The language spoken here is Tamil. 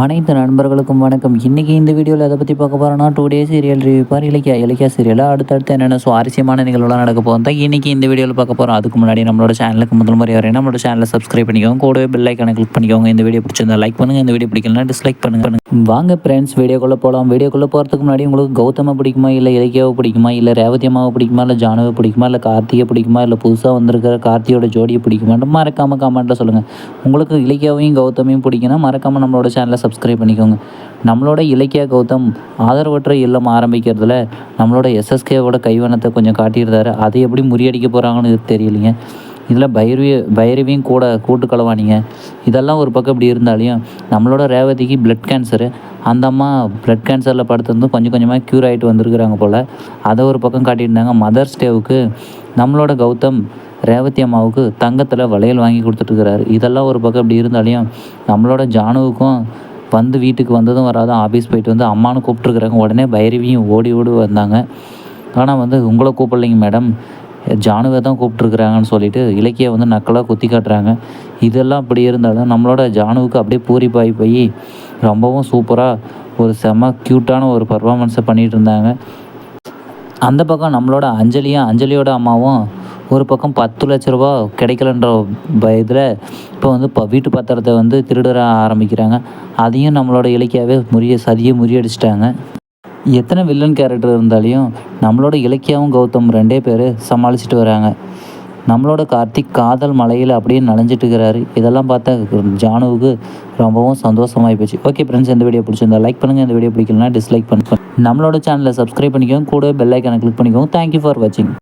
அனைத்து நண்பர்களுக்கும் வணக்கம். இன்றைக்கி இந்த வீடியோவில் எதை பற்றி பார்க்க போகிறோன்னா today serial review for Ilakkiya Ilakkiya சீரியலாக அடுத்தடுத்து என்னென்ன சுவாரஸ்யமான நிகழ்வுலாம் நடக்க போகும் தான் இன்றைக்கி இந்த வீடியோவில் பார்க்க போகிறோம் அதுக்கு முன்னாடி நம்மளோட சேனலுக்கு முதல் முறை வரையும் நம்மளோட சேனலை சப்ஸ்கிரைப் பண்ணிக்கோங்க. கூடவே பெல் ஐக்கானை கிளிக் பண்ணிக்கோங்க. இந்த வீடியோ பிடிச்சிருந்தா லைக் பண்ணுங்கள் இந்த வீடியோ பிடிக்கலனா டிஸ்லைக் பண்ணுங்க. வாங்க ஃப்ரெண்ட்ஸ் வீடியோக்குள்ளே போகலாம் வீடியோக்குள்ளே போகிறதுக்கு முன்னாடி உங்களுக்கு கௌதமாக பிடிக்குமா? இல்லை இலக்கியாவை பிடிக்குமா? இல்லை ரேவதி அம்மாவை பிடிக்குமா? இல்லை ஜானவை பிடிக்குமா? இல்லை கார்த்திகை பிடிக்குமா? இல்லை புதுசாக வந்திருக்கிற கார்த்தியோட ஜோடியை பிடிக்குமான்னு மறக்காமல் கமெண்ட்டில் சொல்லுங்கள் உங்களுக்கு இலக்கியாவையும் கௌதமையும் பிடிக்குன்னா மறக்காமல் நம்மளோட சேனலை சப்ஸ்கிரைப் பண்ணிக்கோங்க. நம்மளோட இலக்கிய கௌதம் ஆதரவற்ற இல்லம் ஆரம்பிக்கிறதுல நம்மளோட எஸ்எஸ்கேவோட கைவனத்தை கொஞ்சம் காட்டியிருந்தாரு. அதை எப்படி முறியடிக்க போகிறாங்கன்னு தெரியலைங்க. இதில் பைரவி பைரவியும் கூட கூட்டு களவாணிங்க. இதெல்லாம் ஒரு பக்கம் இப்படி இருந்தாலையும் நம்மளோட ரேவதிக்கு பிளட் கேன்சரு அந்த அம்மா பிளட் கேன்சரில் படுத்திருந்து கொஞ்சம் கொஞ்சமாக க்யூர் ஆகிட்டு வந்திருக்கிறாங்க போல். அதை ஒரு பக்கம் காட்டியிருந்தாங்க. மதர்ஸ் டேவுக்கு நம்மளோட கௌதம் ரேவதி அம்மாவுக்கு தங்கத்தில் வளையல் வாங்கி கொடுத்துட்ருக்கிறாரு இதெல்லாம் ஒரு பக்கம் இப்படி இருந்தாலையும் நம்மளோட ஜானுவுக்கும் வந்து வீட்டுக்கு வந்ததும் வராதும் ஆஃபீஸ் போயிட்டு வந்து அம்மானு கூப்பிட்ருக்குறாங்க உடனே பைரவியும் ஓடி ஓடி வந்தாங்க. ஆனால் வந்து உங்களை கூப்பிடலைங்க மேடம் ஜானுவை தான் கூப்பிட்ருக்குறாங்கன்னு சொல்லிட்டு இலக்கிய வந்து நக்கலாக குத்தி காட்டுறாங்க. இதெல்லாம் அப்படி இருந்தாலும் நம்மளோட ஜானுவுக்கு அப்படியே பூரிப்பாகி போய் ரொம்பவும் சூப்பராக ஒரு செம்ம க்யூட்டான ஒரு பர்ஃபாமன்ஸை பண்ணிகிட்டு இருந்தாங்க. அந்த பக்கம் நம்மளோட அஞ்சலியும் அஞ்சலியோட அம்மாவும் ஒரு பக்கம் பத்து லட்ச ரூபா கிடைக்கலன்ற பயத்தில் இப்போ வந்து இப்போ வீட்டு பத்திரத்தை வந்து திருடர ஆரம்பிக்கிறாங்க. அதையும் நம்மளோட இலக்கியாவே முறிய சதியை முறியடிச்சிட்டாங்க. எத்தனை வில்லன் கேரக்டர் இருந்தாலையும் நம்மளோட இலக்கியாவும் கௌதம் ரெண்டே பேர் சமாளிச்சுட்டு வராங்க. நம்மளோட கார்த்திக் காதல் மலையில் அப்படியே நனைஞ்சிட்டு இருக்கிறாரு. இதெல்லாம் பார்த்தா ஜானுவுக்கு ரொம்பவும் சந்தோஷமாகி போச்சு. ஓகே ஃப்ரெண்ட்ஸ் இந்த வீடியோ பிடிச்சிருந்தா லைக் பண்ணுங்கள் இந்த வீடியோ பிடிக்கலனா டிஸ்லைக் பண்ணுங்கள் நம்மளோட சேனலை சப்ஸ்கிரைப் பண்ணிக்கோங்க. கூட பெல் ஐக்கானை கிளிக் பண்ணிக்கோங்க. தேங்க்யூ ஃபார் வாட்சிங்